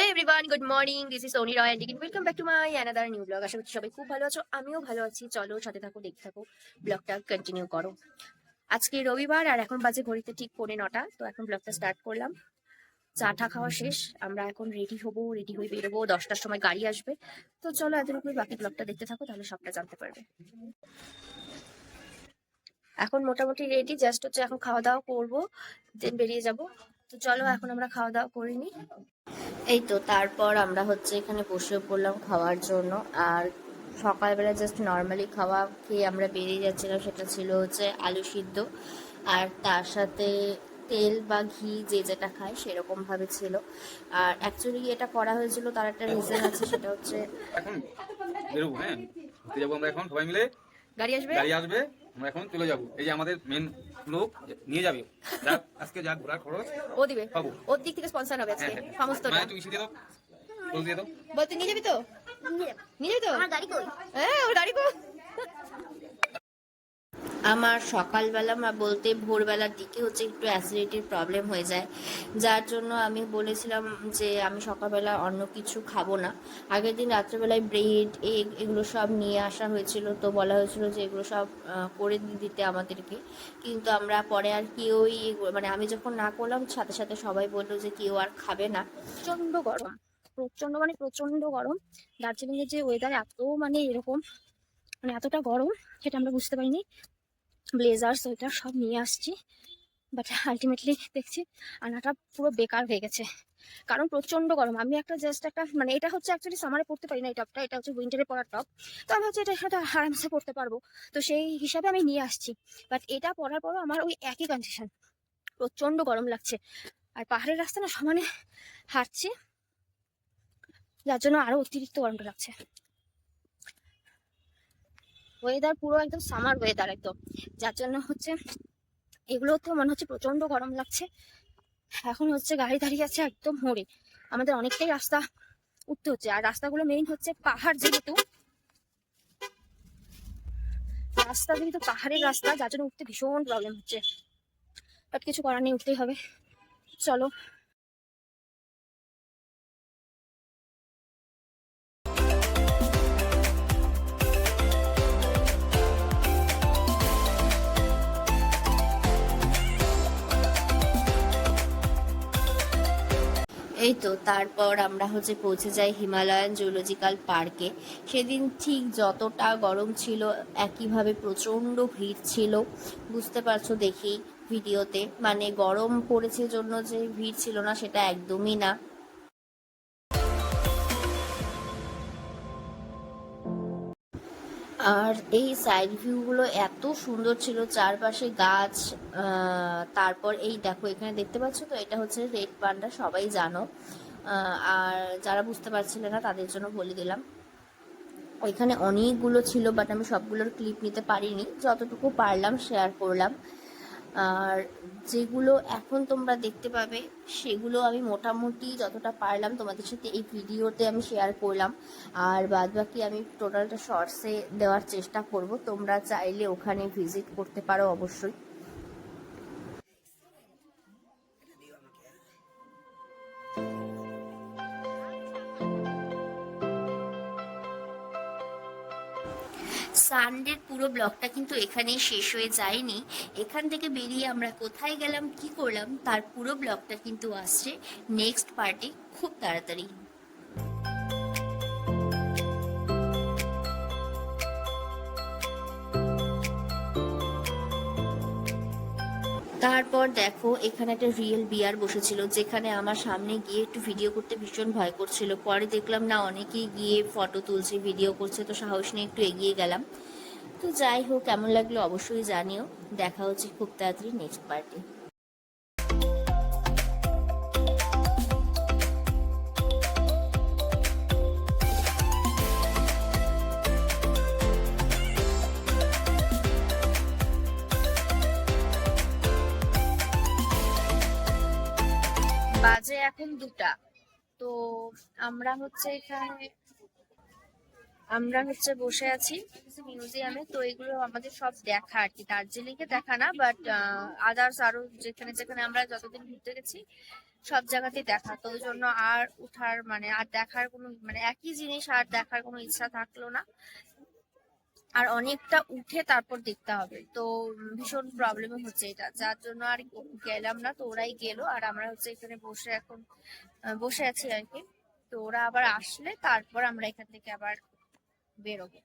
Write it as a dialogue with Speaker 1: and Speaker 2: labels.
Speaker 1: Hey everyone good morning this is Soni Roy and welcome back to my another new blog আশা করছি সবাই খুব ভালো আছো। আমিও ভালো আছি। চলো, সাথে থাকো, দেখতে থাকো। ব্লগটা কন্টিনিউ করো। আজকে রবিবার আর এখন বাজে ঘড়িতে ঠিক পৌনে নটা। তো এখন ব্লগটা স্টার্ট করলাম। চা টা খাওয়া শেষ। আমরা এখন রেডি হব রেডি হয়ে বেরোবো। দশটার সময় গাড়ি আসবে। তো চলো এতটুকুই বাকি ব্লগটা দেখতে থাকো, তাহলে সবটা জানতে পারবে। এখন মোটামুটি রেডি জাস্ট হচ্ছে এখন খাওয়া দাওয়া করব দেন বেরিয়ে যাব। তো চলো, এখন আমরা খাওয়া দাওয়া করিনি এই তো তারপর আমরা হচ্ছে এখানে বসে পড়লাম খাওয়ার জন্য। আর সকালবেলা জাস্ট নর্মালি খাওয়া খেয়ে আমরা বেরিয়ে যাচ্ছিলাম সেটা ছিল হচ্ছে আলু সিদ্ধ। আর তার সাথে তেল বা ঘি যে যেটা খায় সেরকম ভাবে ছিল। আর অ্যাকচুয়ালি এটা করা হয়েছিল তার একটা রিজন আছে সেটা হচ্ছে
Speaker 2: এখন বেরোবো হ্যাঁ? ঘুরতে যাব আমরা এখন সবাই মিলে?
Speaker 1: গাড়ি আসবে?
Speaker 2: গাড়ি আসবে? আমরা এখন চলে যাব। এই যে আমাদের মেন লোক নিয়ে যাবে। আজকে যা ঘোরা খরচ
Speaker 1: ও দিবে।
Speaker 2: পাবো।
Speaker 1: ওর দিক থেকে স্পন্সর হবে আজকে
Speaker 2: হ্যাঁ, হ্যাঁ।
Speaker 1: সমস্ত
Speaker 2: মানে তুই দাও তোল দিয়ে দাও।
Speaker 1: বল তুই নিয়ে যাবি তো? নিয়ে যাবি তো? আমার গাড়ি কই? হ্যাঁ ওর গাড়ি কই? আমার সকালবেলা বা বলতে ভোরবেলার দিকে হচ্ছে একটু অ্যাসিডিটির প্রবলেম হয়ে যায়। যার জন্য আমি বলেছিলাম যে আমি সকালবেলা অন্য কিছু খাব না। আগের দিন রাত্রেবেলায় ব্রেড এগ এগুলো সব নিয়ে আসা হয়েছিল। তো বলা হয়েছিল যে এগুলো সব করে দিতে আমাদেরকে। কিন্তু আমরা পরে আর কেউই মানে আমি যখন না করলাম, সাথে সাথে সবাই বলল যে কেউ আর খাবে না। প্রচণ্ড গরম প্রচণ্ড মানে প্রচণ্ড গরম। দার্জিলিংয়ের যে ওয়েদার এত মানে এরকম মানে এতটা গরম, সেটা আমরা বুঝতে পারিনি। ব্লেজার সোয়েটার সব নিয়ে আসছি। বাট আলটিমেটলি দেখছি, আনাটা পুরো বেকার হয়ে গেছে। কারণ প্রচণ্ড গরম। আমি একটা জাস্ট একটা মানে এটা হচ্ছে অ্যাকচুয়ালি সামারে পড়তে পারি না এই টপটা এটা হচ্ছে উইন্টারে পরার টপ তো আমি হচ্ছে এটা সাথে আরামসে পড়তে পারব। তো সেই হিসাবে আমি নিয়ে আসছি। বাট এটা পরার পরও আমার ওই একই কন্ডিশন প্রচণ্ড গরম লাগছে। আর পাহাড়ের রাস্তা না সমানে হাঁটছি। যার জন্য আরও অতিরিক্ত গরমটা লাগছে। ওয়েদার পুরো একদম সামার ওয়েদার একদম। যার জন্য হচ্ছে এগুলোতেও মনে হচ্ছে প্রচণ্ড গরম লাগছে। এখন হচ্ছে গাড়ি দাঁড়িয়ে আছে একদম মোড়ে। আমাদের অনেকটাই রাস্তা উঠতে হচ্ছে। আর রাস্তাগুলো মেইন হচ্ছে পাহাড় যেহেতু, রাস্তা যেহেতু পাহাড়ের রাস্তা, যার জন্য উঠতে ভীষণ প্রবলেম হচ্ছে। বাট কিছু করার নেই, উঠতেই হবে। চলো এই তো, তারপর আমরা হচ্ছে পৌঁছে যাই হিমালয়ান জুলজিক্যাল পার্কে সেদিন ঠিক যতটা গরম ছিল, একইভাবে প্রচণ্ড ভিড় ছিল। বুঝতে পারছ দেখি ভিডিওতে। মানে গরম পড়েছে জন্য যে ভিড় ছিল না, সেটা একদমই না। আর এই সাইড ভিউগুলো এত সুন্দর ছিল, চারপাশে গাছ তারপর এই দেখো এখানে দেখতে পাচ্ছ তো, এটা হচ্ছে রেড পান্ডা সবাই জানো। আর যারা বুঝতে পারছিলে না, তাদের জন্য বলে দিলাম। ওইখানে অনেকগুলো ছিল বাট আমি সবগুলোর ক্লিপ নিতে পারিনি। যতটুকু পারলাম শেয়ার করলাম। আর যেগুলো এখন তোমরা দেখতে পাবে, সেগুলো আমি মোটামুটি যতটা পারলাম তোমাদের সাথে এই ভিডিওতে আমি শেয়ার করলাম। আর বাদ বাকি আমি টোটালটা শর্টসে দেওয়ার চেষ্টা করব। তোমরা চাইলে ওখানে ভিজিট করতে পারো অবশ্যই। সানডের পুরো ব্লগটা কিন্তু এখানেই শেষ হয়ে যায়নি। এখান থেকে বেরিয়ে আমরা কোথায় গেলাম, কি করলাম, তার পুরো ব্লগটা কিন্তু আসছে নেক্সট পার্টে খুব তাড়াতাড়ি। তারপর দেখো, এখানে একটা রিয়েল বিয়ার বসেছিল, যেখানে আমার সামনে গিয়ে একটু ভিডিও করতে ভীষণ ভয় করছিল। পরে দেখলাম, না, অনেকেই গিয়ে ফটো তুলছে ভিডিও করছে, তো সাহস নিয়ে একটু এগিয়ে গেলাম। তো যাই হোক, কেমন লাগল অবশ্যই জানিও। দেখা হচ্ছে খুব তাড়াতাড়ি নেক্সট পার্টি বাজে এখন দুটা। তো আমরা হচ্ছে এখানে আমরা হচ্ছে বসে আছি মিউজিয়ামে। তো এগুলো আমাদের সব দেখা আর কি। দার্জিলিং এ দেখা না বাট আদার্স আরও যেখানে যেখানে আমরা যতদিন ঘুরতে গেছি, সব জায়গাতেই দেখা। তো ওই জন্য আর উঠার মানে আর দেখার কোনো মানে একই জিনিস আর দেখার কোনো ইচ্ছা থাকল না। আর অনেকটা উঠে তারপর দেখতে হবে। তো ভীষণ প্রবলেম হচ্ছে এটা। যার জন্য আর গেলাম না, তো ওরাই গেলো। আর আমরা হচ্ছে এখানে বসে এখন বসে আছি আর কি। তো ওরা আবার আসলে তারপর আমরা এখান থেকে আবার বেরোবো।